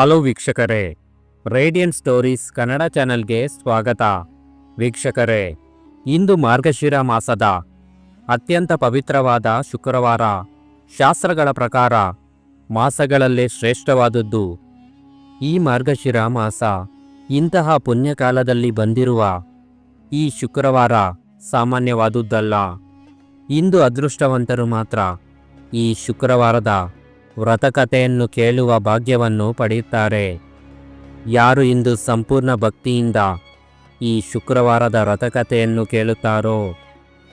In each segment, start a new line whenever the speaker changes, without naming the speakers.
Hello ವೀಕ್ಷಕರೇ, radian stories Kannada ಚಾನೆಲ್ಗೆ ಸ್ವಾಗತ. ವೀಕ್ಷಕರೇ, ಇಂದು ಮಾರ್ಗಶಿರ ಮಾಸದ ಅತ್ಯಂತ ಪವಿತ್ರವಾದ ಶುಕ್ರವಾರ. ಶಾಸ್ತ್ರಗಳ ಪ್ರಕಾರ, ಮಾಸಗಳಲ್ಲೇ ಶ್ರೇಷ್ಠವಾದದ್ದು. ಈ ಮಾರ್ಗಶಿರ ಮಾಸ ಇಂತಹ ಪುಣ್ಯಕಾಲದಲ್ಲಿ ಬಂದಿರುವ ಈ ಶುಕ್ರವಾರ ಸಾಮಾನ್ಯವಾದುದ್ದಲ್ಲ. ಇಂದು ಅದೃಷ್ಟವಂತರು ಮಾತ್ರ ಈ ಶುಕ್ರವಾರದ ವ್ರತಕಥೆಯನ್ನು ಕೇಳುವ ಭಾಗ್ಯವನ್ನು ಪಡೆಯುತ್ತಾರೆ. ಯಾರು ಇಂದು ಸಂಪೂರ್ಣ ಭಕ್ತಿಯಿಂದ ಈ ಶುಕ್ರವಾರದ ವ್ರತಕಥೆಯನ್ನು ಕೇಳುತ್ತಾರೋ,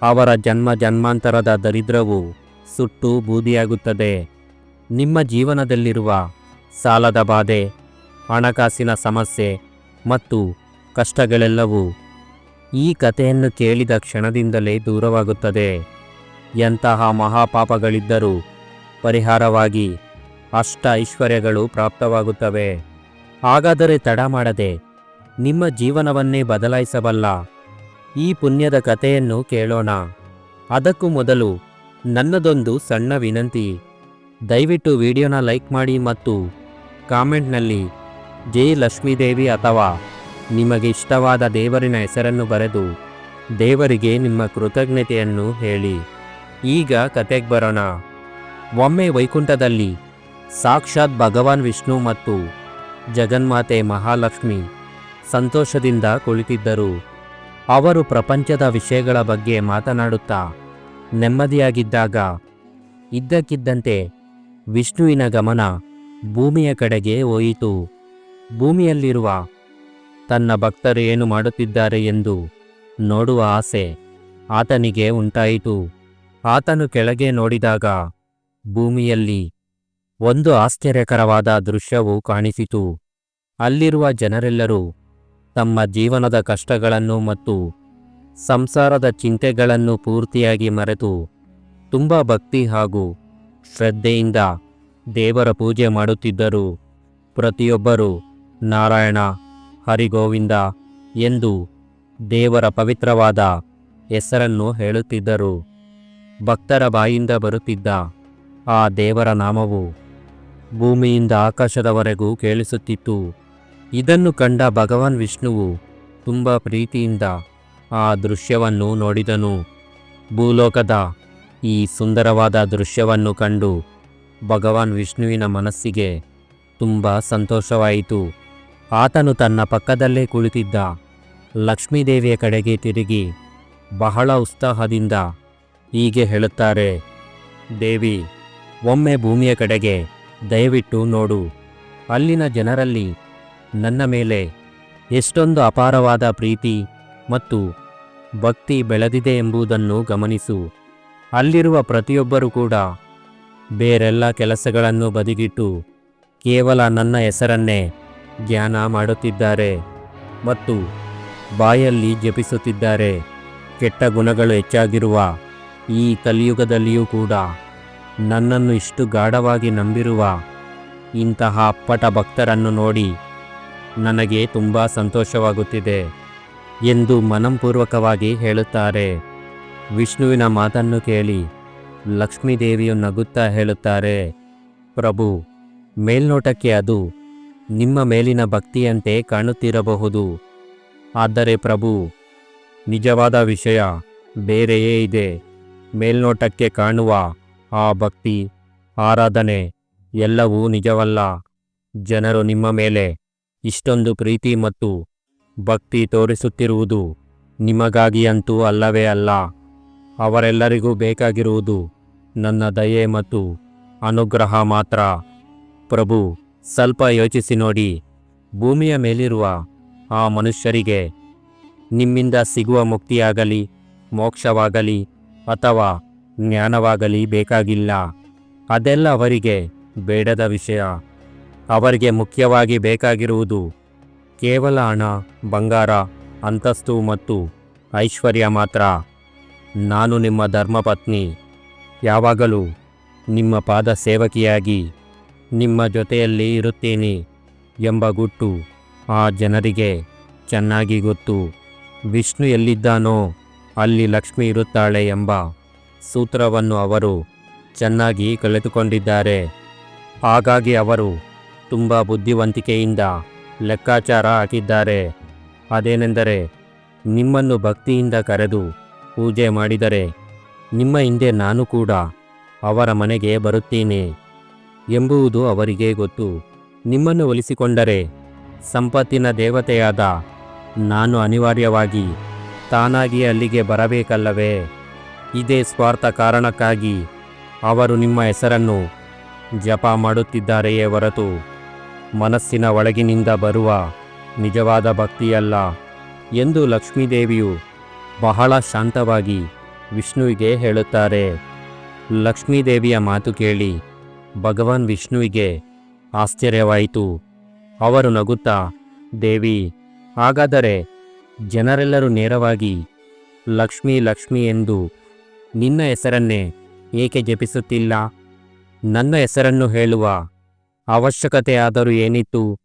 ಅವರ ಜನ್ಮ ಜನ್ಮಾಂತರದ ದರಿದ್ರವು ಸುಟ್ಟು ಬೂದಿಯಾಗುತ್ತದೆ. ನಿಮ್ಮ ಜೀವನದಲ್ಲಿರುವ ಸಾಲದ ಬಾಧೆ, ಹಣಕಾಸಿನ ಸಮಸ್ಯೆ ಮತ್ತು ಕಷ್ಟಗಳೆಲ್ಲವೂ ಈ ಕಥೆಯನ್ನು ಕೇಳಿದ ಕ್ಷಣದಿಂದಲೇ ದೂರವಾಗುತ್ತದೆ. ಎಂತಹ ಮಹಾಪಾಪಗಳಿದ್ದರೂ ಪರಿಹಾರವಾಗಿ ಅಷ್ಟ ಐಶ್ವರ್ಯಗಳು ಪ್ರಾಪ್ತವಾಗುತ್ತವೆ. ಹಾಗಾದರೆ ತಡ ಮಾಡದೆ ನಿಮ್ಮ ಜೀವನವನ್ನೇ ಬದಲಾಯಿಸಬಲ್ಲ ಈ ಪುಣ್ಯದ ಕಥೆಯನ್ನು ಕೇಳೋಣ. ಅದಕ್ಕೂ ಮೊದಲು ನನ್ನದೊಂದು ಸಣ್ಣ ವಿನಂತಿ. ದಯವಿಟ್ಟು ವಿಡಿಯೋನ ಲೈಕ್ ಮಾಡಿ ಮತ್ತು ಕಾಮೆಂಟ್ನಲ್ಲಿ ಜೈ ಲಕ್ಷ್ಮೀದೇವಿ ಅಥವಾ ನಿಮಗೆ ಇಷ್ಟವಾದ ದೇವರಿನ ಹೆಸರನ್ನು ಬರೆದು ದೇವರಿಗೆ ನಿಮ್ಮ ಕೃತಜ್ಞತೆಯನ್ನು ಹೇಳಿ. ಈಗ ಕತೆಗೆ ಬರೋಣ. ಒಮ್ಮೆ ವೈಕುಂಠದಲ್ಲಿ ಸಾಕ್ಷಾತ್ ಭಗವಾನ್ ವಿಷ್ಣು ಮತ್ತು ಜಗನ್ಮಾತೆ ಮಹಾಲಕ್ಷ್ಮಿ ಸಂತೋಷದಿಂದ ಕುಳಿತಿದ್ದರು. ಅವರು ಪ್ರಪಂಚದ ವಿಷಯಗಳ ಬಗ್ಗೆ ಮಾತನಾಡುತ್ತಾ ನೆಮ್ಮದಿಯಾಗಿದ್ದಾಗ, ಇದ್ದಕ್ಕಿದ್ದಂತೆ ವಿಷ್ಣುವಿನ ಗಮನ ಭೂಮಿಯ ಕಡೆಗೆ ಹೋಯಿತು. ಭೂಮಿಯಲ್ಲಿರುವ ತನ್ನ ಭಕ್ತರು ಏನು ಮಾಡುತ್ತಿದ್ದಾರೆ ಎಂದು ನೋಡುವ ಆಸೆ ಆತನಿಗೆ ಉಂಟಾಯಿತು. ಆತನು ಕೆಳಗೆ ನೋಡಿದಾಗ ಭೂಮಿಯಲ್ಲಿ ಒಂದು ಆಶ್ಚರ್ಯಕರವಾದ ದೃಶ್ಯವು ಕಾಣಿಸಿತು. ಅಲ್ಲಿರುವ ಜನರೆಲ್ಲರೂ ತಮ್ಮ ಜೀವನದ ಕಷ್ಟಗಳನ್ನು ಮತ್ತು ಸಂಸಾರದ ಚಿಂತೆಗಳನ್ನು ಪೂರ್ತಿಯಾಗಿ ಮರೆತು ತುಂಬ ಭಕ್ತಿ ಹಾಗೂ ಶ್ರದ್ಧೆಯಿಂದ ದೇವರ ಪೂಜೆ ಮಾಡುತ್ತಿದ್ದರು. ಪ್ರತಿಯೊಬ್ಬರೂ, ನಾರಾಯಣ, ಹರಿಗೋವಿಂದ ಎಂದು ದೇವರ ಪವಿತ್ರವಾದ ಹೆಸರನ್ನು ಹೇಳುತ್ತಿದ್ದರು. ಭಕ್ತರ ಬಾಯಿಂದ ಬರುತ್ತಿದ್ದ ಆ ದೇವರ ನಾಮವು ಭೂಮಿಯಿಂದ ಆಕಾಶದವರೆಗೂ ಕೇಳಿಸುತ್ತಿತ್ತು. ಇದನ್ನು ಕಂಡ ಭಗವಾನ್ ವಿಷ್ಣುವು ತುಂಬ ಪ್ರೀತಿಯಿಂದ ಆ ದೃಶ್ಯವನ್ನು ನೋಡಿದನು. ಭೂಲೋಕದ ಈ ಸುಂದರವಾದ ದೃಶ್ಯವನ್ನು ಕಂಡು ಭಗವಾನ್ ವಿಷ್ಣುವಿನ ಮನಸ್ಸಿಗೆ ತುಂಬ ಸಂತೋಷವಾಯಿತು. ಆತನು ತನ್ನ ಪಕ್ಕದಲ್ಲೇ ಕುಳಿತಿದ್ದ ಲಕ್ಷ್ಮೀದೇವಿಯ ಕಡೆಗೆ ತಿರುಗಿ ಬಹಳ ಉತ್ಸಾಹದಿಂದ ಹೀಗೆ ಹೇಳುತ್ತಾರೆ, ದೇವಿ ಒಮ್ಮೆ ಭೂಮಿಯ ಕಡೆಗೆ ದಯವಿಟ್ಟು ನೋಡು. ಅಲ್ಲಿನ ಜನರಲ್ಲಿ ನನ್ನ ಮೇಲೆ ಎಷ್ಟೊಂದು ಅಪಾರವಾದ ಪ್ರೀತಿ ಮತ್ತು ಭಕ್ತಿ ಬೆಳೆದಿದೆ ಎಂಬುದನ್ನು ಗಮನಿಸು. ಅಲ್ಲಿರುವ ಪ್ರತಿಯೊಬ್ಬರೂ ಕೂಡ ಬೇರೆಲ್ಲ ಕೆಲಸಗಳನ್ನು ಬದಿಗಿಟ್ಟು ಕೇವಲ ನನ್ನ ಹೆಸರನ್ನೇ ಧ್ಯಾನ ಮಾಡುತ್ತಿದ್ದಾರೆ ಮತ್ತು ಬಾಯಲ್ಲಿ ಜಪಿಸುತ್ತಿದ್ದಾರೆ. ಕೆಟ್ಟ ಗುಣಗಳು ಹೆಚ್ಚಾಗಿರುವ ಈ ಕಲಿಯುಗದಲ್ಲಿಯೂ ಕೂಡ ನನ್ನನ್ನು ಇಷ್ಟು ಗಾಢವಾಗಿ ನಂಬಿರುವ ಇಂತಹ ಅಪ್ಪಟ ಭಕ್ತರನ್ನು ನೋಡಿ ನನಗೆ ತುಂಬ ಸಂತೋಷವಾಗುತ್ತಿದೆ ಎಂದು ಮನಂಪೂರ್ವಕವಾಗಿ ಹೇಳುತ್ತಾರೆ. ವಿಷ್ಣುವಿನ ಮಾತನ್ನು ಕೇಳಿ ಲಕ್ಷ್ಮೀದೇವಿಯು ನಗುತ್ತಾ ಹೇಳುತ್ತಾರೆ, ಪ್ರಭು, ಮೇಲ್ನೋಟಕ್ಕೆ ಅದು ನಿಮ್ಮ ಮೇಲಿನ ಭಕ್ತಿಯಂತೆ ಕಾಣುತ್ತಿರಬಹುದು. ಆದರೆ ಪ್ರಭು, ನಿಜವಾದ ವಿಷಯ ಬೇರೆಯೇ ಇದೆ. ಮೇಲ್ನೋಟಕ್ಕೆ ಕಾಣುವ ಆ ಭಕ್ತಿ, ಆರಾಧನೆ ಎಲ್ಲವೂ ನಿಜವಲ್ಲ. ಜನರು ನಿಮ್ಮ ಮೇಲೆ ಇಷ್ಟೊಂದು ಪ್ರೀತಿ ಮತ್ತು ಭಕ್ತಿ ತೋರಿಸುತ್ತಿರುವುದು ನಿಮಗಾಗಿ ಅಂತೂ ಅಲ್ಲವೇ ಅಲ್ಲ. ಅವರೆಲ್ಲರಿಗೂ ಬೇಕಾಗಿರುವುದು ನನ್ನ ದಯೆ ಮತ್ತು ಅನುಗ್ರಹ ಮಾತ್ರ. ಪ್ರಭು, ಸ್ವಲ್ಪ ಯೋಚಿಸಿ ನೋಡಿ. ಭೂಮಿಯ ಮೇಲಿರುವ ಆ ಮನುಷ್ಯರಿಗೆ ನಿಮ್ಮಿಂದ ಸಿಗುವ ಮುಕ್ತಿಯಾಗಲಿ, ಮೋಕ್ಷವಾಗಲಿ ಅಥವಾ ಜ್ಞಾನವಾಗಲಿ ಬೇಕಾಗಿಲ್ಲ. ಅದೆಲ್ಲ ಅವರಿಗೆ ಬೇಡದ ವಿಷಯ. ಅವರಿಗೆ ಮುಖ್ಯವಾಗಿ ಬೇಕಾಗಿರುವುದು ಕೇವಲ ಹಣ, ಬಂಗಾರ, ಅಂತಸ್ತು ಮತ್ತು ಐಶ್ವರ್ಯ ಮಾತ್ರ. ನಾನು ನಿಮ್ಮ ಧರ್ಮಪತ್ನಿ. ಯಾವಾಗಲೂ ನಿಮ್ಮ ಪಾದ ಸೇವಕಿಯಾಗಿ ನಿಮ್ಮ ಜೊತೆಯಲ್ಲಿ ಇರುತ್ತೇನೆ ಎಂಬ ಗುಟ್ಟು ಆ ಜನರಿಗೆ ಚೆನ್ನಾಗಿ ಗೊತ್ತು. ವಿಷ್ಣು ಎಲ್ಲಿದ್ದಾನೋ ಅಲ್ಲಿ ಲಕ್ಷ್ಮಿ ಇರುತ್ತಾಳೆ ಎಂಬ ಸೂತ್ರವನ್ನು ಅವರು ಚೆನ್ನಾಗಿ ಕಲಿತುಕೊಂಡಿದ್ದಾರೆ ಹಾಗಾಗಿ ಅವರು ತುಂಬ ಬುದ್ಧಿವಂತಿಕೆಯಿಂದ ಲೆಕ್ಕಾಚಾರ ಹಾಕಿದ್ದಾರೆ. ಅದೇನೆಂದರೆ, ನಿಮ್ಮನ್ನು ಭಕ್ತಿಯಿಂದ ಕರೆದು ಪೂಜೆ ಮಾಡಿದರೆ ನಿಮ್ಮ ಹಿಂದೆ ನಾನು ಕೂಡ ಅವರ ಮನೆಗೆ ಬರುತ್ತೇನೆ ಎಂಬುವುದು ಅವರಿಗೆ ಗೊತ್ತು. ನಿಮ್ಮನ್ನು ಒಲಿಸಿಕೊಂಡರೆ ಸಂಪತ್ತಿನ ದೇವತೆಯಾದ ನಾನು ಅನಿವಾರ್ಯವಾಗಿ ತಾನಾಗಿ ಅಲ್ಲಿಗೆ ಬರಬೇಕಲ್ಲವೇ? ಇದೇ ಸ್ವಾರ್ಥ ಕಾರಣಕ್ಕಾಗಿ ಅವರು ನಿಮ್ಮ ಹೆಸರನ್ನು ಜಪ ಮಾಡುತ್ತಿದ್ದಾರೆಯೇ ಹೊರತು ಮನಸ್ಸಿನ ಒಳಗಿನಿಂದ ಬರುವ ನಿಜವಾದ ಭಕ್ತಿಯಲ್ಲ ಎಂದು ಲಕ್ಷ್ಮೀದೇವಿಯು ಬಹಳ ಶಾಂತವಾಗಿ ವಿಷ್ಣುವಿಗೆ ಹೇಳುತ್ತಾರೆ. ಲಕ್ಷ್ಮೀದೇವಿಯ ಮಾತು ಕೇಳಿ ಭಗವಾನ್ ವಿಷ್ಣುವಿಗೆ ಆಶ್ಚರ್ಯವಾಯಿತು. ಅವರು ನಗುತ್ತಾ, ದೇವಿ, ಹಾಗಾದರೆ ಜನರೆಲ್ಲರೂ ನೇರವಾಗಿ ಲಕ್ಷ್ಮೀ ಲಕ್ಷ್ಮಿ ಎಂದು ನಿನ್ನ ಹೆಸರನ್ನೇ ಏಕೆ ಜಪಿಸುತ್ತಿಲ್ಲ? ನನ್ನ ಹೆಸರನ್ನು ಹೇಳುವ ಅವಶ್ಯಕತೆಯಾದರೂ ಏನಿತ್ತು?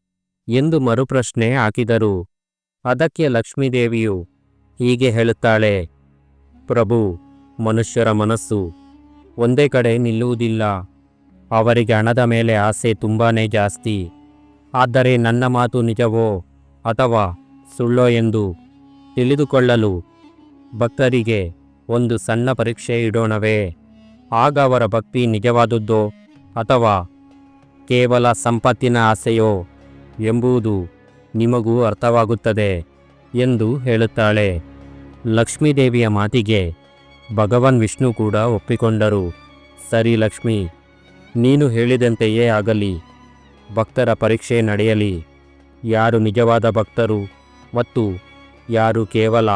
ಎಂದು ಮರುಪ್ರಶ್ನೆ ಹಾಕಿದರು. ಅದಕ್ಕೆ ಲಕ್ಷ್ಮೀದೇವಿಯು ಹೀಗೆ ಹೇಳುತ್ತಾಳೆ, ಪ್ರಭು, ಮನುಷ್ಯರ ಮನಸ್ಸು ಒಂದೇ ಕಡೆ ನಿಲ್ಲುವುದಿಲ್ಲ. ಅವರಿಗೆ ಹಣದ ಮೇಲೆ ಆಸೆ ತುಂಬಾನೇ ಜಾಸ್ತಿ. ಆದರೆ ನನ್ನ ಮಾತು ನಿಜವೋ ಅಥವಾ ಸುಳ್ಳೋ ಎಂದು ತಿಳಿದುಕೊಳ್ಳಲು ಭಕ್ತರಿಗೆ ಒಂದು ಸಣ್ಣ ಪರೀಕ್ಷೆ ಇಡೋಣವೇ. ಆಗ ಅವರ ಭಕ್ತಿ ನಿಜವಾದುದ್ದು ಅಥವಾ ಕೇವಲ ಸಂಪತ್ತಿನ ಆಸೆಯೋ ಎಂಬುದು ನಿಮಗೂ ಅರ್ಥವಾಗುತ್ತದೆ ಎಂದು ಹೇಳುತ್ತಾಳೆ. ಲಕ್ಷ್ಮೀದೇವಿಯ ಮಾತಿಗೆ ಭಗವಾನ್ ವಿಷ್ಣು ಕೂಡ ಒಪ್ಪಿಕೊಂಡರು. ಸರಿ ಲಕ್ಷ್ಮಿ, ನೀನು ಹೇಳಿದಂತೆಯೇ ಆಗಲಿ. ಭಕ್ತರ ಪರೀಕ್ಷೆ ನಡೆಯಲಿ. ಯಾರು ನಿಜವಾದ ಭಕ್ತರು ಮತ್ತು ಯಾರು ಕೇವಲ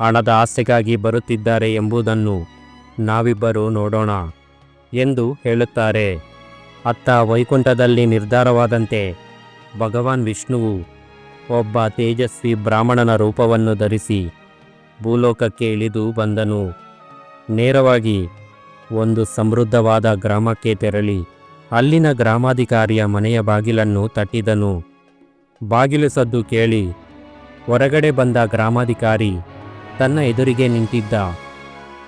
ಹಣದ ಆಸೆಗಾಗಿ ಬರುತ್ತಿದ್ದಾರೆ ಎಂಬುದನ್ನು ನಾವಿಬ್ಬರು ನೋಡೋಣ ಎಂದು ಹೇಳುತ್ತಾರೆ. ಅತ್ತ ವೈಕುಂಠದಲ್ಲಿ ನಿರ್ಧಾರವಾದಂತೆ ಭಗವಾನ್ ವಿಷ್ಣುವು ಒಬ್ಬ ತೇಜಸ್ವಿ ಬ್ರಾಹ್ಮಣನ ರೂಪವನ್ನು ಧರಿಸಿ ಭೂಲೋಕಕ್ಕೆ ಇಳಿದು ಬಂದನು. ನೇರವಾಗಿ ಒಂದು ಸಮೃದ್ಧವಾದ ಗ್ರಾಮಕ್ಕೆ ತೆರಳಿ ಅಲ್ಲಿನ ಗ್ರಾಮಾಧಿಕಾರಿಯ ಮನೆಯ ಬಾಗಿಲನ್ನು ತಟ್ಟಿದನು. ಬಾಗಿಲು ಸದ್ದು ಕೇಳಿ ಹೊರಗಡೆ ಬಂದ ಗ್ರಾಮಾಧಿಕಾರಿ ತನ್ನ ಎದುರಿಗೆ ನಿಂತಿದ್ದ.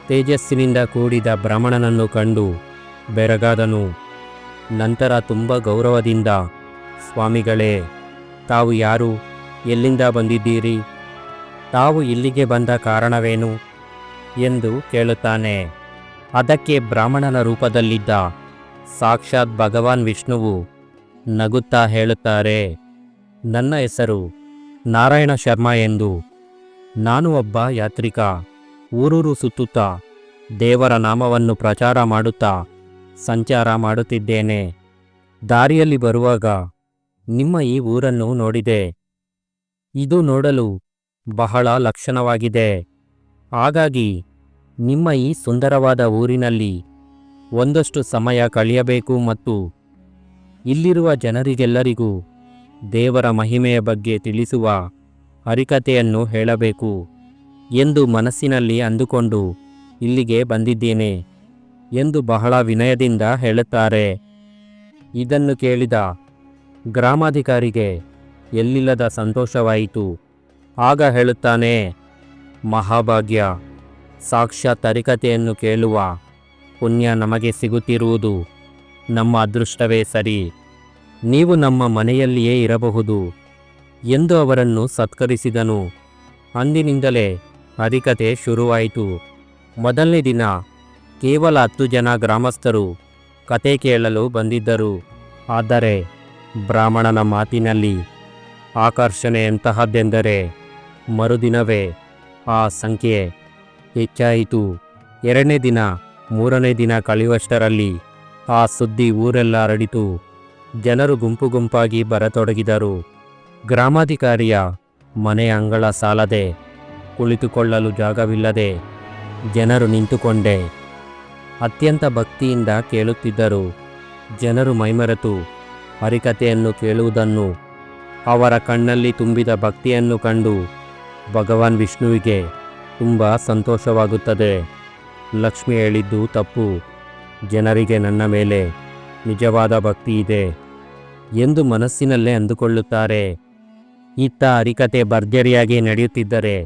ತೇಜಸ್ಸಿನಿಂದ ಕೂಡಿದ ಬ್ರಾಹ್ಮಣನನ್ನು ಕಂಡು ಬೆರಗಾದನು. ನಂತರ ತುಂಬ ಗೌರವದಿಂದ, ಸ್ವಾಮಿಗಳೇ, ತಾವು ಯಾರು? ಎಲ್ಲಿಂದ ಬಂದಿದ್ದೀರಿ? ತಾವು ಇಲ್ಲಿಗೆ ಬಂದ ಕಾರಣವೇನು? ಎಂದು ಕೇಳುತ್ತಾನೆ. ಅದಕ್ಕೆ ಬ್ರಾಹ್ಮಣನ ರೂಪದಲ್ಲಿದ್ದ ಸಾಕ್ಷಾತ್ ಭಗವಾನ್ ವಿಷ್ಣುವು ನಗುತ್ತಾ ಹೇಳುತ್ತಾರೆ, ನನ್ನ ಹೆಸರು ನಾರಾಯಣ ಶರ್ಮ ಎಂದು. ನಾನು ಒಬ್ಬ ಯಾತ್ರಿಕ. ಊರೂರು ಸುತ್ತುತ್ತಾ ದೇವರ ನಾಮವನ್ನು ಪ್ರಚಾರ ಮಾಡುತ್ತಾ ಸಂಚಾರ ಮಾಡುತ್ತಿದ್ದೇನೆ. ದಾರಿಯಲ್ಲಿ ಬರುವಾಗ ನಿಮ್ಮ ಈ ಊರನ್ನು ನೋಡಿದೆ. ಇದು ನೋಡಲು ಬಹಳ ಲಕ್ಷಣವಾಗಿದೆ. ಹಾಗಾಗಿ ನಿಮ್ಮ ಈ ಸುಂದರವಾದ ಊರಿನಲ್ಲಿ ಒಂದಷ್ಟು ಸಮಯ ಕಳೆಯಬೇಕು ಮತ್ತು ಇಲ್ಲಿರುವ ಜನರಿಗೆಲ್ಲರಿಗೂ ದೇವರ ಮಹಿಮೆಯ ಬಗ್ಗೆ ತಿಳಿಸುವ ಹರಿಕತೆಯನ್ನು ಹೇಳಬೇಕು ಎಂದು ಮನಸ್ಸಿನಲ್ಲಿ ಅಂದುಕೊಂಡು, ಇಲ್ಲಿಗೆ ಬಂದಿದ್ದೇನೆ ಎಂದು ಬಹಳ ವಿನಯದಿಂದ ಹೇಳುತ್ತಾರೆ. ಇದನ್ನು ಕೇಳಿದ ಗ್ರಾಮಾಧಿಕಾರಿಗೆ ಎಲ್ಲಿಲ್ಲದ ಸಂತೋಷವಾಯಿತು. ಆಗ ಹೇಳುತ್ತಾನೆ, ಮಹಾಭಾಗ್ಯ, ಸಾಕ್ಷಾತ್ ಹರಿಕತೆಯನ್ನು ಕೇಳುವ ಪುಣ್ಯ ನಮಗೆ ಸಿಗುತ್ತಿರುವುದು ನಮ್ಮ ಅದೃಷ್ಟವೇ ಸರಿ. ನೀವು ನಮ್ಮ ಮನೆಯಲ್ಲಿಯೇ ಇರಬಹುದು. ಎಂದು ಅವರನ್ನು ಸತ್ಕರಿಸಿದನು. ಅಂದಿನಿಂದಲೇ ಅಧಿಕತೆ ಶುರುವಾಯಿತು. ಮೊದಲನೇ ದಿನ ಕೇವಲ ಹತ್ತು ಜನ ಗ್ರಾಮಸ್ಥರು ಕತೆ ಕೇಳಲು ಬಂದಿದ್ದರು. ಆದರೆ ಬ್ರಾಹ್ಮಣನ ಮಾತಿನಲ್ಲಿ ಆಕರ್ಷಣೆ ಎಂತಹದ್ದೆಂದರೆ ಮರುದಿನವೇ ಆ ಸಂಖ್ಯೆ ಹೆಚ್ಚಾಯಿತು. ಎರಡನೇ ದಿನ, ಮೂರನೇ ದಿನ ಕಳೆಯುವಷ್ಟರಲ್ಲಿ ಆ ಸುದ್ದಿ ಊರೆಲ್ಲ ಹರಡಿತು. ಜನರು ಗುಂಪು ಗುಂಪಾಗಿ ಬರತೊಡಗಿದರು. ಗ್ರಾಮಾಧಿಕಾರಿಯ ಮನೆ ಅಂಗಳ ಸಾಲದೆ ಕುಳಿತುಕೊಳ್ಳಲು ಜಾಗವಿಲ್ಲದೆ ಜನರು ನಿಂತುಕೊಂಡೆ. ಅತ್ಯಂತ ಭಕ್ತಿಯಿಂದ ಕೇಳುತ್ತಿದ್ದರು. ಜನರು ಮೈಮರೆತು ಹರಿಕತೆಯನ್ನು ಕೇಳುವುದನ್ನು, ಅವರ ಕಣ್ಣಲ್ಲಿ ತುಂಬಿದ ಭಕ್ತಿಯನ್ನು ಕಂಡು ಭಗವಾನ್ ವಿಷ್ಣುವಿಗೆ ತುಂಬ ಸಂತೋಷವಾಗುತ್ತದೆ. ಲಕ್ಷ್ಮಿ ಹೇಳಿದ್ದು ತಪ್ಪು. ಜನರಿಗೆ ನನ್ನ ಮೇಲೆ ನಿಜವಾದ ಭಕ್ತಿ ಇದೆ ಎಂದು ಮನಸ್ಸಿನಲ್ಲೇ ಅಂದುಕೊಳ್ಳುತ್ತಾರೆ. ಇತ್ತ ಅರಿಕತೆ ಭರ್ಜರಿಯಾಗಿ ನಡೆಯುತ್ತಿದ್ದರೆ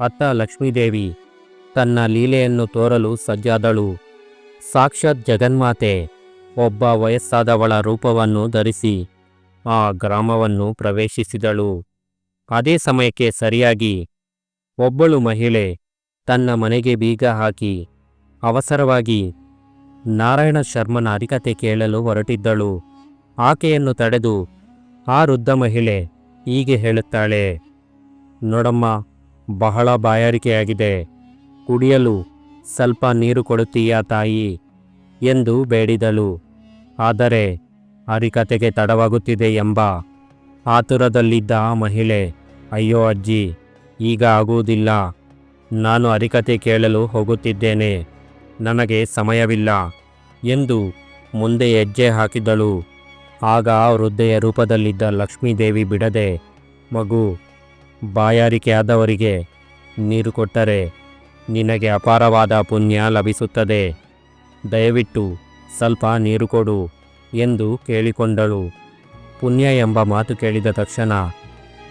ಅತ್ತ ಲಕ್ಷ್ಮೀದೇವಿ ತನ್ನ ಲೀಲೆಯನ್ನು ತೋರಲು ಸಜ್ಜಾದಳು. ಸಾಕ್ಷಾತ್ ಜಗನ್ಮಾತೆ ಒಬ್ಬ ವಯಸ್ಸಾದವಳ ರೂಪವನ್ನು ಧರಿಸಿ ಆ ಗ್ರಾಮವನ್ನು ಪ್ರವೇಶಿಸಿದಳು. ಅದೇ ಸಮಯಕ್ಕೆ ಸರಿಯಾಗಿ ಒಬ್ಬಳು ಮಹಿಳೆ ತನ್ನ ಮನೆಗೆ ಬೀಗ ಹಾಕಿ ಅವಸರವಾಗಿ ನಾರಾಯಣ ಶರ್ಮನ ಹರಿಕತೆ ಕೇಳಲು ಹೊರಟಿದ್ದಳು. ಆಕೆಯನ್ನು ತಡೆದು ಆ ವೃದ್ಧ ಮಹಿಳೆ ಹೀಗೆ ಹೇಳುತ್ತಾಳೆ, ನೋಡಮ್ಮ, ಬಹಳ ಬಾಯಾರಿಕೆಯಾಗಿದೆ. ಕುಡಿಯಲು ಸ್ವಲ್ಪ ನೀರು ಕೊಡುತ್ತೀಯಾ ತಾಯಿ? ಎಂದು ಬೇಡಿದಳು. ಆದರೆ ಹರಿಕತೆಗೆ ತಡವಾಗುತ್ತಿದೆ ಎಂಬ ಆತುರದಲ್ಲಿದ್ದ ಆ ಮಹಿಳೆ, ಅಯ್ಯೋ ಅಜ್ಜಿ, ಈಗ ಆಗುವುದಿಲ್ಲ. ನಾನು ಹರಿಕತೆ ಕೇಳಲು ಹೋಗುತ್ತಿದ್ದೇನೆ. ನನಗೆ ಸಮಯವಿಲ್ಲ ಎಂದು ಮುಂದೆ ಹೆಜ್ಜೆ ಹಾಕಿದಳು. ಆಗ ವೃದ್ಧೆಯ ರೂಪದಲ್ಲಿದ್ದ ಲಕ್ಷ್ಮೀದೇವಿ ಬಿಡದೆ, ಮಗು, ಬಾಯಾರಿಕೆಯಾದವರಿಗೆ ನೀರು ಕೊಟ್ಟರೆ ನಿನಗೆ ಅಪಾರವಾದ ಪುಣ್ಯ ಲಭಿಸುತ್ತದೆ. ದಯವಿಟ್ಟು ಸ್ವಲ್ಪ ನೀರು ಕೊಡು ಎಂದು ಕೇಳಿಕೊಂಡಳು. ಪುಣ್ಯ ಎಂಬ ಮಾತು ಕೇಳಿದ ತಕ್ಷಣ,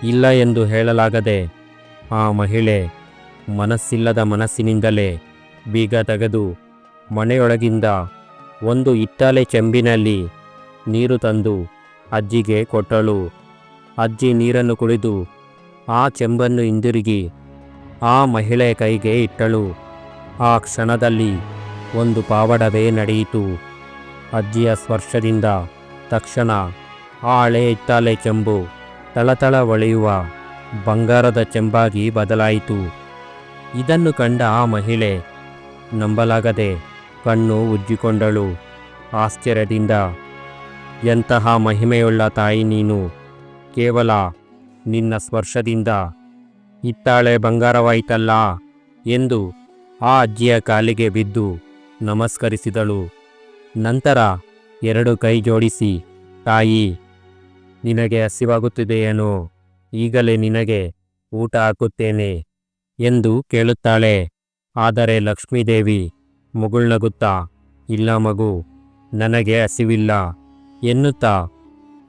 ಇಲ್ಲ ಎಂದು ಹೇಳಲಾಗದೆ ಆ ಮಹಿಳೆ ಮನಸ್ಸಿಲ್ಲದ ಮನಸ್ಸಿನಿಂದಲೇ ಬೀಗ ತೆಗೆದು ಮನೆಯೊಳಗಿಂದ ಒಂದು ಇತ್ತಲೆ ಚೆಂಬಿನಲ್ಲಿ ನೀರು ತಂದು ಅಜ್ಜಿಗೆ ಕೊಟ್ಟಳು. ಅಜ್ಜಿ ನೀರನ್ನು ಕುಡಿದು ಆ ಚೆಂಬನ್ನು ಹಿಂದಿರುಗಿ ಆ ಮಹಿಳೆಯ ಕೈಗೆ ಇಟ್ಟಳು. ಆ ಕ್ಷಣದಲ್ಲಿ ಒಂದು ಪಾವಡವೇ ನಡೆಯಿತು. ಅಜ್ಜಿಯ ಸ್ಪರ್ಶದಿಂದ ತಕ್ಷಣ ಆ ಹಳೆ ಇತ್ತಾಲೆ ಚೆಂಬು ತಳತಳ ಒಳೆಯುವ ಬಂಗಾರದ ಚೆಂಬಾಗಿ ಬದಲಾಯಿತು. ಇದನ್ನು ಕಂಡ ಆ ಮಹಿಳೆ ನಂಬಲಾಗದೆ ಕಣ್ಣು ಉಜ್ಜಿಕೊಂಡಳು. ಆಶ್ಚರ್ಯದಿಂದ ಎಂತಹ ಮಹಿಮೆಯುಳ್ಳ ತಾಯಿ ನೀನು? ಕೇವಲ ನಿನ್ನ ಸ್ಪರ್ಶದಿಂದ ಇತ್ತಾಳೆ ಬಂಗಾರವಾಯಿತಲ್ಲ ಎಂದು ಆ ಅಜ್ಜಿಯ ಕಾಲಿಗೆ ಬಿದ್ದು ನಮಸ್ಕರಿಸಿದಳು. ನಂತರ ಎರಡು ಕೈ ಜೋಡಿಸಿ, ತಾಯಿ, ನಿನಗೆ ಹಸಿವಾಗುತ್ತಿದೆಯೇನೋ? ಈಗಲೇ ನಿನಗೆ ಊಟ ಹಾಕುತ್ತೇನೆ ಎಂದು ಕೇಳುತ್ತಾಳೆ. ಆದರೆ ಲಕ್ಷ್ಮೀದೇವಿ ಮುಗುಳ್ನಗುತ್ತಾ, ಇಲ್ಲ ಮಗು, ನನಗೆ ಹಸಿವಿಲ್ಲ. ಎನ್ನುತ್ತಾ?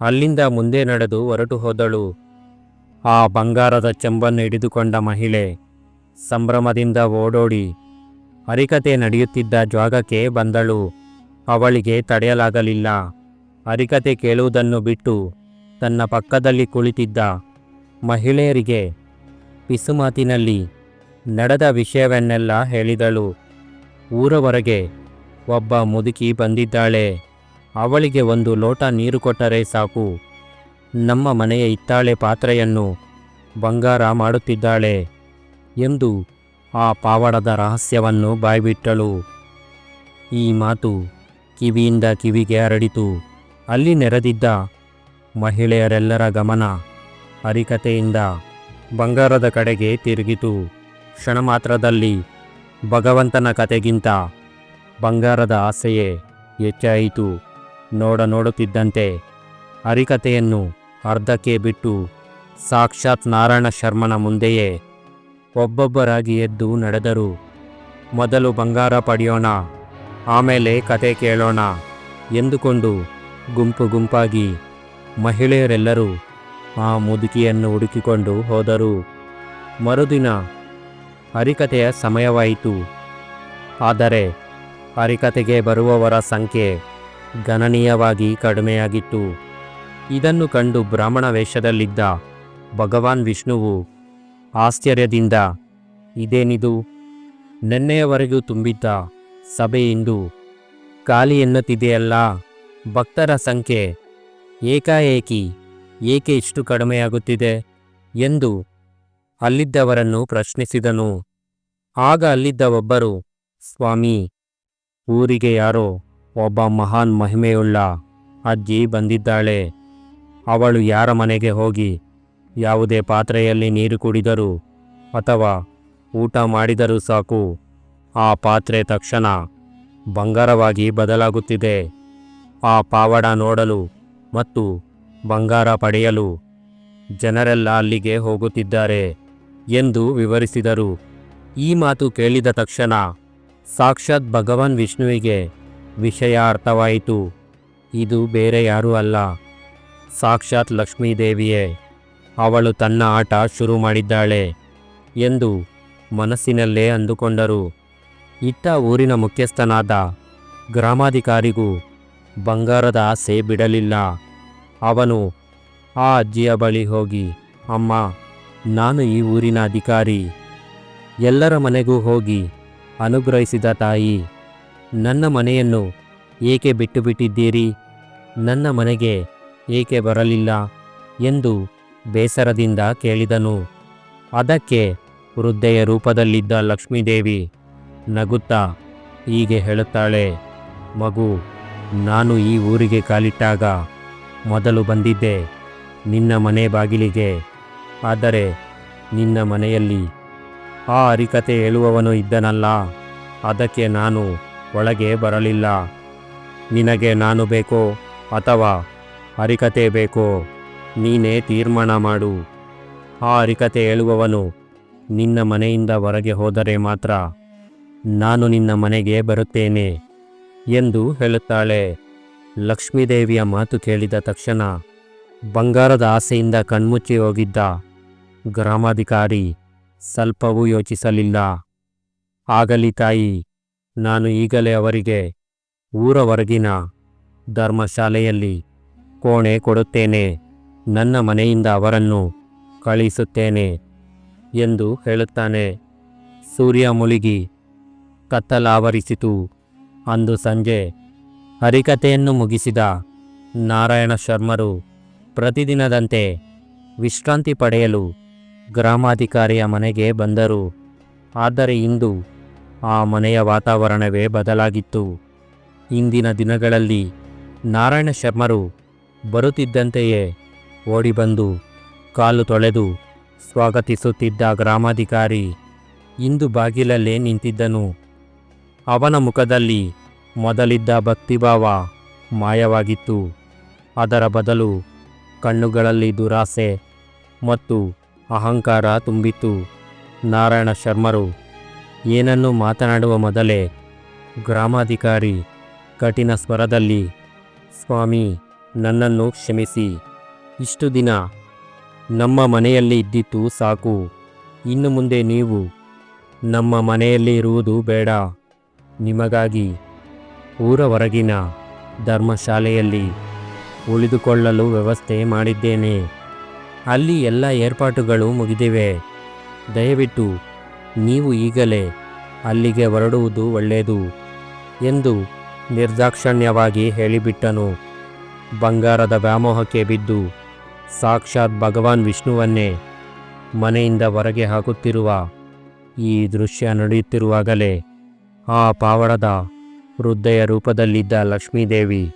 ಅಲ್ಲಿಂದ ಮುಂದೆ ನಡೆದು ಹೊರಟು ಹೋದಳು. ಆ ಬಂಗಾರದ ಚೆಂಬನ್ನು ಹಿಡಿದುಕೊಂಡ ಮಹಿಳೆ ಸಂಭ್ರಮದಿಂದ ಓಡೋಡಿ ಹರಿಕತೆ ನಡೆಯುತ್ತಿದ್ದ ಜಾಗಕ್ಕೆ ಬಂದಳು. ಅವಳಿಗೆ ತಡೆಯಲಾಗಲಿಲ್ಲ. ಹರಿಕತೆ ಕೇಳುವುದನ್ನು ಬಿಟ್ಟು ತನ್ನ ಪಕ್ಕದಲ್ಲಿ ಕುಳಿತಿದ್ದ ಮಹಿಳೆಯರಿಗೆ ಪಿಸುಮಾತಿನಲ್ಲಿ ನಡೆದ ವಿಷಯವನ್ನೆಲ್ಲ ಹೇಳಿದಳು. ಊರವರೆಗೆ ಒಬ್ಬ ಮುದುಕಿ ಬಂದಿದ್ದಾಳೆ. ಅವಳಿಗೆ ಒಂದು ಲೋಟ ನೀರು ಕೊಟ್ಟರೆ ಸಾಕು. ನಮ್ಮ ಮನೆಯ ಇತ್ತಾಳೆ ಪಾತ್ರೆಯನ್ನು ಬಂಗಾರ ಮಾಡುತ್ತಿದ್ದಾಳೆ ಎಂದು ಆ ಪಾವಡದ ರಹಸ್ಯವನ್ನು ಬಾಯ್ಬಿಟ್ಟಳು. ಈ ಮಾತು ಕಿವಿಯಿಂದ ಕಿವಿಗೆ ಹರಡಿತು. ಅಲ್ಲಿ ನೆರೆದಿದ್ದ ಮಹಿಳೆಯರೆಲ್ಲರ ಗಮನ ಹರಿಕತೆಯಿಂದ ಬಂಗಾರದ ಕಡೆಗೆ ತಿರುಗಿತು. ಕ್ಷಣ ಮಾತ್ರದಲ್ಲಿ ಭಗವಂತನ ಕತೆಗಿಂತ ಬಂಗಾರದ ಆಸೆಯೇ ಹೆಚ್ಚಾಯಿತು. ನೋಡ ನೋಡುತ್ತಿದ್ದಂತೆ ಹರಿಕತೆಯನ್ನು ಅರ್ಧಕ್ಕೆ ಬಿಟ್ಟು ಸಾಕ್ಷಾತ್ ನಾರಾಯಣ ಶರ್ಮನ ಮುಂದೆಯೇ ಒಬ್ಬೊಬ್ಬರಾಗಿ ಎದ್ದು ನಡೆದರು. ಮೊದಲು ಬಂಗಾರ ಪಡೆಯೋಣ, ಆಮೇಲೆ ಕತೆ ಕೇಳೋಣ ಎಂದುಕೊಂಡು ಗುಂಪು ಗುಂಪಾಗಿ ಮಹಿಳೆಯರೆಲ್ಲರೂ ಆ ಮುದುಕಿಯನ್ನು ಹುಡುಕಿಕೊಂಡು ಹೋದರು. ಮರುದಿನ ಹರಿಕತೆಯ ಸಮಯವಾಯಿತು. ಆದರೆ ಹರಿಕತೆಗೆ ಬರುವವರ ಸಂಖ್ಯೆ ಗಣನೀಯವಾಗಿ ಕಡಿಮೆಯಾಗಿತ್ತು. ಇದನ್ನು ಕಂಡು ಬ್ರಾಹ್ಮಣ ವೇಷದಲ್ಲಿದ್ದ ಭಗವಾನ್ ವಿಷ್ಣುವು ಆಶ್ಚರ್ಯದಿಂದ, ಇದೇನಿದು? ನೆನ್ನೆಯವರೆಗೂ ತುಂಬಿದ್ದ ಸಭೆ ಇಂದು ಖಾಲಿ ಎನ್ನುತ್ತಿದೆಯಲ್ಲ ಭಕ್ತರ ಸಂಖ್ಯೆ ಏಕಾಏಕಿ ಏಕೆ ಇಷ್ಟು ಕಡಿಮೆಯಾಗುತ್ತಿದೆ? ಎಂದು ಅಲ್ಲಿದ್ದವರನ್ನು ಪ್ರಶ್ನಿಸಿದನು. ಆಗ ಅಲ್ಲಿದ್ದ ಒಬ್ಬರು, ಸ್ವಾಮಿ, ಊರಿಗೆ ಯಾರೋ ಒಬ್ಬ ಮಹಾನ್ ಮಹಿಮೆಯುಳ್ಳ ಅಜ್ಜಿ ಬಂದಿದ್ದಾಳೆ. ಅವಳು ಯಾರ ಮನೆಗೆ ಹೋಗಿ ಯಾವುದೇ ಪಾತ್ರೆಯಲ್ಲಿ ನೀರು ಕುಡಿದರೂ ಅಥವಾ ಊಟ ಮಾಡಿದರೂ ಸಾಕು. ಆ ಪಾತ್ರೆ ತಕ್ಷಣ ಬಂಗಾರವಾಗಿ ಬದಲಾಗುತ್ತಿದೆ. ಆ ಪಾವಡ ನೋಡಲು ಮತ್ತು ಬಂಗಾರ ಪಡೆಯಲು ಜನರೆಲ್ಲ ಅಲ್ಲಿಗೆ ಹೋಗುತ್ತಿದ್ದಾರೆ ಎಂದು ವಿವರಿಸಿದರು. ಈ ಮಾತು ಕೇಳಿದ ತಕ್ಷಣ ಸಾಕ್ಷಾತ್ ಭಗವಾನ್ ವಿಷ್ಣುವಿಗೆ ವಿಷಯ ಅರ್ಥವಾಯಿತು ಇದು ಬೇರೆ ಯಾರೂ ಅಲ್ಲ. ಸಾಕ್ಷಾತ್ ಲಕ್ಷ್ಮೀದೇವಿಯೇ, ಅವಳು ತನ್ನ ಆಟ ಶುರು ಮಾಡಿದ್ದಾಳೆ ಎಂದು ಮನಸ್ಸಿನಲ್ಲೇ ಅಂದುಕೊಂಡರು. ಇತ್ತ ಊರಿನ ಮುಖ್ಯಸ್ಥನಾದ ಗ್ರಾಮಾಧಿಕಾರಿಗೂ ಬಂಗಾರದ ಆಸೆ ಬಿಡಲಿಲ್ಲ. ಅವನು, ಆ ಅಜ್ಜಿಯ ಬಳಿ ಹೋಗಿ, ಅಮ್ಮ, ನಾನು ಈ ಊರಿನ ಅಧಿಕಾರಿ. ಎಲ್ಲರ ಮನೆಗೂ ಹೋಗಿ ಅನುಗ್ರಹಿಸಿದ ತಾಯಿ. ನನ್ನ ಮನೆಯನ್ನು ಏಕೆ ಬಿಟ್ಟು ಬಿಟ್ಟಿದ್ದೀರಿ ನನ್ನ ಮನೆಗೆ ಏಕೆ ಬರಲಿಲ್ಲ? ಎಂದು ಬೇಸರದಿಂದ ಕೇಳಿದನು. ಅದಕ್ಕೆ ವೃದ್ಧೆಯ ರೂಪದಲ್ಲಿದ್ದ ಲಕ್ಷ್ಮೀದೇವಿ ನಗುತ್ತಾ ಹೀಗೆ ಹೇಳುತ್ತಾಳೆ, ಮಗು, ನಾನು ಈ ಊರಿಗೆ ಕಾಲಿಟ್ಟಾಗ ಮೊದಲು ಬಂದಿದ್ದೆ ನಿನ್ನ ಮನೆ ಬಾಗಿಲಿಗೆ. ಆದರೆ ನಿನ್ನ ಮನೆಯಲ್ಲಿ ಆ ಅರಿಕತೆ ಹೇಳುವವನು ಇದ್ದನಲ್ಲ. ಅದಕ್ಕೆ ನಾನು ಒಳಗೆ ಬರಲಿಲ್ಲ. ನಿನಗೆ ನಾನು ಬೇಕೋ ಅಥವಾ ಹರಿಕತೆ ಬೇಕೋ ನೀನೇ ತೀರ್ಮಾನ ಮಾಡು. ಆ ಹರಿಕತೆ ಹೇಳುವವನು ನಿನ್ನ ಮನೆಯಿಂದ ಹೊರಗೆ ಹೋದರೆ ಮಾತ್ರ ನಾನು ನಿನ್ನ ಮನೆಗೆ ಬರುತ್ತೇನೆ ಎಂದು ಹೇಳುತ್ತಾಳೆ. ಲಕ್ಷ್ಮೀದೇವಿಯ ಮಾತು ಕೇಳಿದ ತಕ್ಷಣ ಬಂಗಾರದ ಆಸೆಯಿಂದ ಕಣ್ಮುಚ್ಚಿ ಹೋಗಿದ್ದ ಗ್ರಾಮಾಧಿಕಾರಿ ಸ್ವಲ್ಪವೂ ಯೋಚಿಸಲಿಲ್ಲ. ಆಗಲಿ ತಾಯಿ ನಾನು ಈಗಲೇ ಅವರಿಗೆ ಊರವರೆಗಿನ ಧರ್ಮಶಾಲೆಯಲ್ಲಿ ಕೋಣೆ ಕೊಡುತ್ತೇನೆ, ನನ್ನ ಮನೆಯಿಂದ ಅವರನ್ನು ಕಳಿಸುತ್ತೇನೆ ಎಂದು ಹೇಳುತ್ತಾನೆ. ಸೂರ್ಯ ಮುಳುಗಿ ಕತ್ತಲಾವರಿಸಿತು. ಅಂದು ಸಂಜೆ ಹರಿಕತೆಯನ್ನು ಮುಗಿಸಿದ ನಾರಾಯಣ ಶರ್ಮರು ಪ್ರತಿದಿನದಂತೆ ವಿಶ್ರಾಂತಿ ಪಡೆಯಲು ಗ್ರಾಮಾಧಿಕಾರಿಯ ಮನೆಗೆ ಬಂದರು. ಆದರೆ ಇಂದು ಆ ಮನೆಯ ವಾತಾವರಣವೇ ಬದಲಾಗಿತ್ತು. ಇಂದಿನ ದಿನಗಳಲ್ಲಿ ನಾರಾಯಣ ಶರ್ಮರು ಬರುತ್ತಿದ್ದಂತೆಯೇ ಓಡಿಬಂದು ಕಾಲು ತೊಳೆದು ಸ್ವಾಗತಿಸುತ್ತಿದ್ದ ಗ್ರಾಮಾಧಿಕಾರಿ ಇಂದು ಬಾಗಿಲಲ್ಲೇ ನಿಂತಿದ್ದನು. ಅವನ ಮುಖದಲ್ಲಿ ಮೊದಲಿದ್ದ ಭಕ್ತಿಭಾವ ಮಾಯವಾಗಿತ್ತು. ಅದರ ಬದಲು ಕಣ್ಣುಗಳಲ್ಲಿ ದುರಾಸೆ ಮತ್ತು ಅಹಂಕಾರ ತುಂಬಿತ್ತು. ನಾರಾಯಣ ಶರ್ಮರು ಏನನ್ನು ಮಾತನಾಡುವ ಮೊದಲೇ ಗ್ರಾಮಾಧಿಕಾರಿ ಕಠಿಣ ಸ್ವರದಲ್ಲಿ, ಸ್ವಾಮಿ, ನನ್ನನ್ನು ಕ್ಷಮಿಸಿ. ಇಷ್ಟು ದಿನ ನಮ್ಮ ಮನೆಯಲ್ಲಿ ಇದ್ದಿತ್ತು ಸಾಕು. ಇನ್ನು ಮುಂದೆ ನೀವು ನಮ್ಮ ಮನೆಯಲ್ಲಿ ಇರುವುದು ಬೇಡ. ನಿಮಗಾಗಿ ಊರ ಹೊರಗಿನ ಧರ್ಮಶಾಲೆಯಲ್ಲಿ ಉಳಿದುಕೊಳ್ಳಲು ವ್ಯವಸ್ಥೆ ಮಾಡಿದ್ದೇನೆ. ಅಲ್ಲಿ ಎಲ್ಲ ಏರ್ಪಾಟುಗಳು ಮುಗಿದಿವೆ. ದಯವಿಟ್ಟು ನೀವು ಈಗಲೇ ಅಲ್ಲಿಗೆ ಹೊರಡುವುದು ಒಳ್ಳೆಯದು ಎಂದು ನಿರ್ದಾಕ್ಷಣ್ಯವಾಗಿ ಹೇಳಿಬಿಟ್ಟನು. ಬಂಗಾರದ ವ್ಯಾಮೋಹಕ್ಕೆ ಬಿದ್ದು ಸಾಕ್ಷಾತ್ ಭಗವಾನ್ ವಿಷ್ಣುವನ್ನೇ ಮನೆಯಿಂದ ಹೊರಗೆ ಹಾಕುತ್ತಿರುವ ಈ ದೃಶ್ಯ ನಡೆಯುತ್ತಿರುವಾಗಲೇ ಆ ಪಾವಡದ ವೃದ್ಧೆಯ ರೂಪದಲ್ಲಿದ್ದ ಲಕ್ಷ್ಮೀದೇವಿ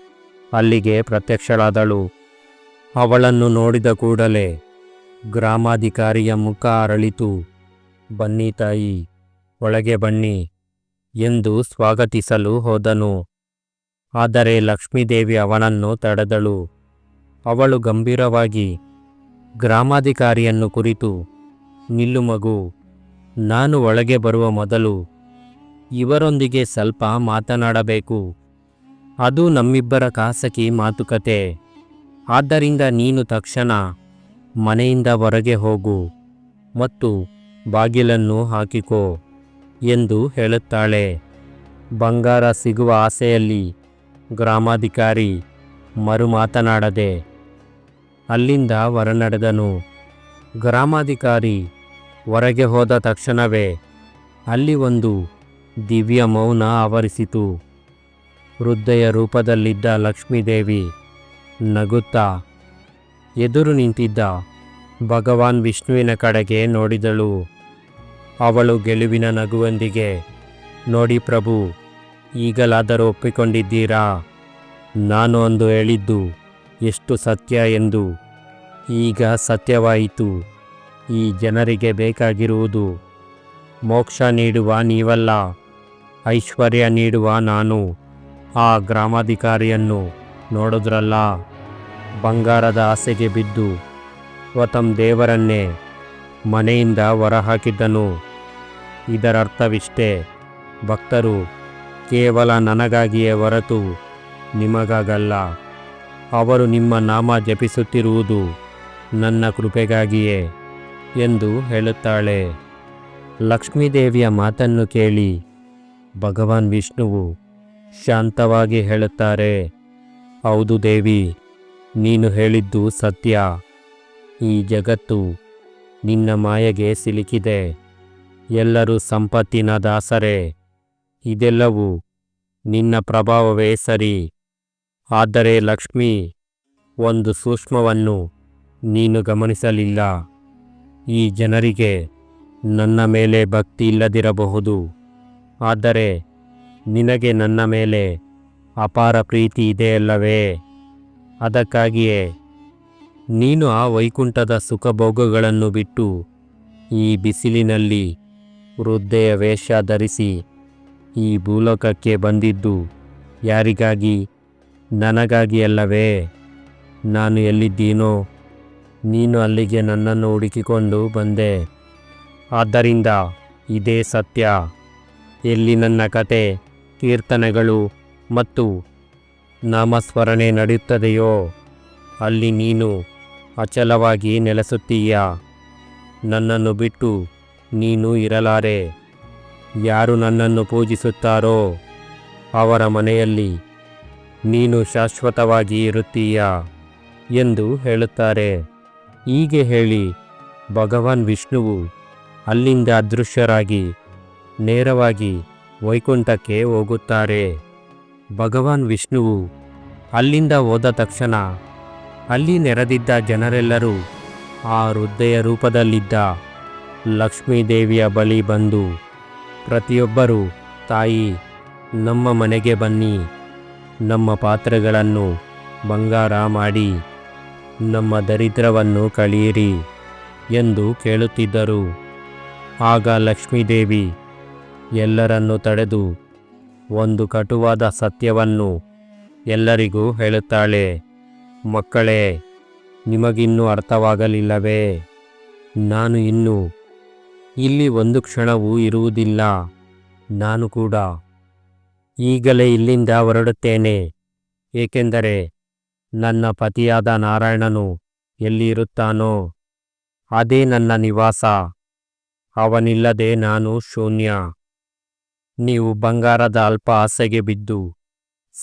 ಅಲ್ಲಿಗೆ ಪ್ರತ್ಯಕ್ಷಳಾದಳು. ಅವಳನ್ನು ನೋಡಿದ ಕೂಡಲೇ ಗ್ರಾಮಾಧಿಕಾರಿಯ ಮುಖ ಅರಳಿತು. ಬನ್ನಿ ತಾಯಿ, ಒಳಗೆ ಬನ್ನಿ ಎಂದು ಸ್ವಾಗತಿಸಲು ಹೋದನು. ಆದರೆ ಲಕ್ಷ್ಮೀದೇವಿ ಅವನನ್ನು ತಡೆದಳು. ಅವಳು ಗಂಭೀರವಾಗಿ, ಗ್ರಾಮಾಧಿಕಾರಿಯನ್ನು ಕುರಿತು, ನಿಲ್ಲು ಮಗು, ನಾನು ಒಳಗೆ ಬರುವ ಮೊದಲು ಇವರೊಂದಿಗೆ ಸ್ವಲ್ಪ ಮಾತನಾಡಬೇಕು. ಅದು ನಮ್ಮಿಬ್ಬರ ಖಾಸಗಿ ಮಾತುಕತೆ. ಆದ್ದರಿಂದ ನೀನು ತಕ್ಷಣ ಮನೆಯಿಂದ ಹೊರಗೆ ಹೋಗು ಮತ್ತು ಬಾಗಿಲನ್ನು ಹಾಕಿಕೋ ಎಂದು ಹೇಳುತ್ತಾಳೆ. ಬಂಗಾರ ಸಿಗುವ ಆಸೆಯಲ್ಲಿ ಗ್ರಾಮಾಧಿಕಾರಿ ಮರು ಮಾತನಾಡದೆ ಅಲ್ಲಿಂದ ಹೊರನಡೆದನು. ಗ್ರಾಮಾಧಿಕಾರಿ ಹೊರಗೆ ಹೋದ ತಕ್ಷಣವೇ ಅಲ್ಲಿ ಒಂದು ದಿವ್ಯ ಮೌನ ಆವರಿಸಿತು. ವೃದ್ಧೆಯ ರೂಪದಲ್ಲಿದ್ದ ಲಕ್ಷ್ಮೀದೇವಿ ನಗುತ್ತಾ ಎದುರು ನಿಂತಿದ್ದ ಭಗವಾನ್ ವಿಷ್ಣುವಿನ ಕಡೆಗೆ ನೋಡಿದಳು. ಅವಳು ಗೆಲುವಿನ ನಗುವೊಂದಿಗೆ, ನೋಡಿ ಪ್ರಭು, ಈಗಲಾದರೂ ಒಪ್ಪಿಕೊಂಡಿದ್ದೀರಾ? ನಾನು ಅಂದು ಹೇಳಿದ್ದು ಎಷ್ಟು ಸತ್ಯ ಎಂದು. ಈಗ ಸತ್ಯವಾಯಿತು. ಈ ಜನರಿಗೆ ಬೇಕಾಗಿರುವುದು, ಮೋಕ್ಷ ನೀಡುವ ನೀವಲ್ಲ, ಐಶ್ವರ್ಯ ನೀಡುವ ನಾನು, ಆ ಗ್ರಾಮಾಧಿಕಾರಿಯನ್ನು ನೋಡಿದ್ರಲ್ಲ. ಬಂಗಾರದ ಆಸೆಗೆ ಬಿದ್ದು ಸ್ವತಂ ದೇವರನ್ನೇ ಮನೆಯಿಂದ ಹೊರಹಾಕಿದ್ದನು. ಇದರರ್ಥವಿಷ್ಟೇ, ಭಕ್ತರು ಕೇವಲ ನನಗಾಗಿಯೇ ಹೊರತು ನಿಮಗಾಗಲ್ಲ. ಅವರು ನಿಮ್ಮ ನಾಮ ಜಪಿಸುತ್ತಿರುವುದು ನನ್ನ ಕೃಪೆಗಾಗಿಯೇ ಎಂದು ಹೇಳುತ್ತಾಳೆ. ಲಕ್ಷ್ಮೀದೇವಿಯ ಮಾತನ್ನು ಕೇಳಿ ಭಗವಾನ್ ವಿಷ್ಣುವು ಶಾಂತವಾಗಿ ಹೇಳುತ್ತಾರೆ, ಹೌದು ದೇವಿ, ನೀನು ಹೇಳಿದ್ದು ಸತ್ಯ. ಈ ಜಗತ್ತು ನಿನ್ನ ಮಾಯೆಗೆ ಸಿಲುಕಿದೆ. ಎಲ್ಲರೂ ಸಂಪತ್ತಿನ ದಾಸರೇ. ಇದೆಲ್ಲವೂ ನಿನ್ನ ಪ್ರಭಾವವೇ ಸರಿ. ಆದರೆ ಲಕ್ಷ್ಮಿ, ಒಂದು ಸೂಕ್ಷ್ಮವನ್ನು ನೀನು ಗಮನಿಸಲಿಲ್ಲ. ಈ ಜನರಿಗೆ ನನ್ನ ಮೇಲೆ ಭಕ್ತಿ ಇಲ್ಲದಿರಬಹುದು. ಆದರೆ ನಿನಗೆ ನನ್ನ ಮೇಲೆ ಅಪಾರ ಪ್ರೀತಿ ಇದೆಯಲ್ಲವೇ? ಅದಕ್ಕಾಗಿಯೇ ನೀನು ಆ ವೈಕುಂಠದ ಸುಖಭೋಗಗಳನ್ನು ಬಿಟ್ಟು ಈ ಬಿಸಿಲಿನಲ್ಲಿ ವೃದ್ಧೆಯ ವೇಷ ಧರಿಸಿ ಈ ಭೂಲೋಕಕ್ಕೆ ಬಂದಿದ್ದು ಯಾರಿಗಾಗಿ? ನನಗಾಗಿ ಅಲ್ಲವೇ? ನಾನು ಎಲ್ಲಿದ್ದೀನೋ? ನೀನು ಅಲ್ಲಿಗೆ ನನ್ನನ್ನು ಹುಡುಕಿಕೊಂಡು ಬಂದೆ. ಆದ್ದರಿಂದ ಇದೇ ಸತ್ಯ. ಎಲ್ಲಿ ನನ್ನ ಕತೆ, ಕೀರ್ತನೆಗಳು ಮತ್ತು ನಾಮಸ್ಮರಣೆ ನಡೆಯುತ್ತದೆಯೋ? ಅಲ್ಲಿ ನೀನು ಅಚಲವಾಗಿ ನೆಲೆಸುತ್ತೀಯ? ನನ್ನನ್ನು ಬಿಟ್ಟು ನೀನು ಇರಲಾರೆ. ಯಾರು ನನ್ನನ್ನು ಪೂಜಿಸುತ್ತಾರೋ ಅವರ ಮನೆಯಲ್ಲಿ ನೀನು ಶಾಶ್ವತವಾಗಿ ಇರುತ್ತೀಯ ಎಂದು ಹೇಳುತ್ತಾರೆ. ಹೀಗೆ ಹೇಳಿ ಭಗವಾನ್ ವಿಷ್ಣುವು ಅಲ್ಲಿಂದ ಅದೃಶ್ಯರಾಗಿ ನೇರವಾಗಿ ವೈಕುಂಠಕ್ಕೆ ಹೋಗುತ್ತಾರೆ. ಭಗವಾನ್ ವಿಷ್ಣುವು ಅಲ್ಲಿಂದ ಹೋದ ತಕ್ಷಣ ಅಲ್ಲಿ ನೆರೆದಿದ್ದ ಜನರೆಲ್ಲರೂ ಆ ವೃದ್ಧೆಯ ರೂಪದಲ್ಲಿದ್ದ ಲಕ್ಷ್ಮೀದೇವಿಯ ಬಳಿ ಬಂದು, ಪ್ರತಿಯೊಬ್ಬರೂ, ತಾಯಿ, ನಮ್ಮ ಮನೆಗೆ ಬನ್ನಿ, ನಮ್ಮ ಪಾತ್ರೆಗಳನ್ನು ಬಂಗಾರ ಮಾಡಿ, ನಮ್ಮ ದರಿದ್ರವನ್ನು ಕಳೆಯಿರಿ ಎಂದು ಕೇಳುತ್ತಿದ್ದರು. ಆಗ ಲಕ್ಷ್ಮೀದೇವಿ ಎಲ್ಲರನ್ನು ತಡೆದು ಒಂದು ಕಟುವಾದ ಸತ್ಯವನ್ನು ಎಲ್ಲರಿಗೂ ಹೇಳುತ್ತಾಳೆ. ಮಕ್ಕಳೇ, ನಿಮಗಿನ್ನೂ ಅರ್ಥವಾಗಲಿಲ್ಲವೇ? ನಾನು ಇನ್ನು ಇಲ್ಲಿ ಒಂದು ಕ್ಷಣವೂ ಇರುವುದಿಲ್ಲ, ನಾನು ಕೂಡ ಈಗಲೇ ಇಲ್ಲಿಂದ ಹೊರಡುತ್ತೇನೆ. ಏಕೆಂದರೆ ನನ್ನ ಪತಿಯಾದ ನಾರಾಯಣನು ಎಲ್ಲಿ ಇರುತ್ತಾನೋ, ಅದೇ ನನ್ನ ನಿವಾಸ. ಅವನಿಲ್ಲದೆ ನಾನು ಶೂನ್ಯ. ನೀವು ಬಂಗಾರದ ಅಲ್ಪ ಆಸೆಗೆ ಬಿದ್ದು,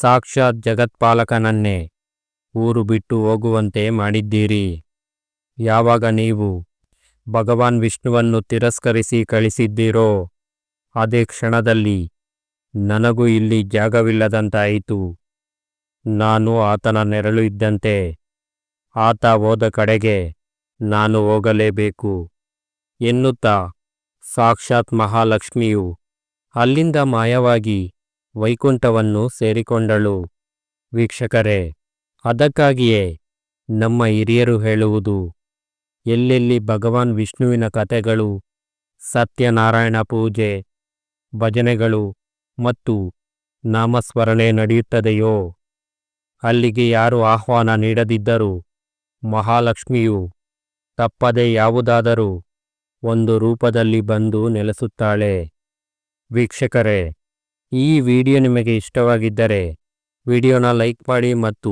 ಸಾಕ್ಷಾತ್ ಜಗತ್ಪಾಲಕನನ್ನೇ. ಊರು ಬಿಟ್ಟು ಹೋಗುವಂತೆ ಮಾಡಿದ್ದೀರಿ. ಯಾವಾಗ ನೀವು ಭಗವಾನ್ ವಿಷ್ಣುವನ್ನು ತಿರಸ್ಕರಿಸಿ ಕಳಿಸಿದ್ದೀರೋ, ಅದೇ ಕ್ಷಣದಲ್ಲಿ ನನಗೂ ಇಲ್ಲಿ ಜಾಗವಿಲ್ಲದಂತಾಯಿತು. ನಾನು ಆತನ ನೆರಳು ಇದ್ದಂತೆ ಆತ ಹೋದ ಕಡೆಗೆ ನಾನು ಹೋಗಲೇಬೇಕು ಎನ್ನುತ್ತಾ ಸಾಕ್ಷಾತ್ ಮಹಾಲಕ್ಷ್ಮಿಯು ಅಲ್ಲಿಂದ ಮಾಯವಾಗಿ ವೈಕುಂಠವನ್ನು ಸೇರಿಕೊಂಡಳು. ವೀಕ್ಷಕರೇ ಅದಕ್ಕಾಗಿಯೇ ನಮ್ಮ ಹಿರಿಯರು ಹೇಳುವುದು, ಎಲ್ಲೆಲ್ಲಿ ಭಗವಾನ್ ವಿಷ್ಣುವಿನ ಕಥೆಗಳು, ಸತ್ಯನಾರಾಯಣ ಪೂಜೆ, ಭಜನೆಗಳು ಮತ್ತು ನಾಮಸ್ಮರಣೆ ನಡೆಯುತ್ತದೆಯೋ, ಅಲ್ಲಿಗೆ ಯಾರು ಆಹ್ವಾನ ನೀಡದಿದ್ದರೂ ಮಹಾಲಕ್ಷ್ಮಿಯು ತಪ್ಪದೆ ಯಾವುದಾದರೂ ಒಂದು ರೂಪದಲ್ಲಿ ಬಂದು ನೆಲೆಸುತ್ತಾಳೆ. ವೀಕ್ಷಕರೇ, ಈ ವಿಡಿಯೋ ನಿಮಗೆ ಇಷ್ಟವಾಗಿದ್ದರೆ ವಿಡಿಯೋನ ಲೈಕ್ ಮಾಡಿ ಮತ್ತು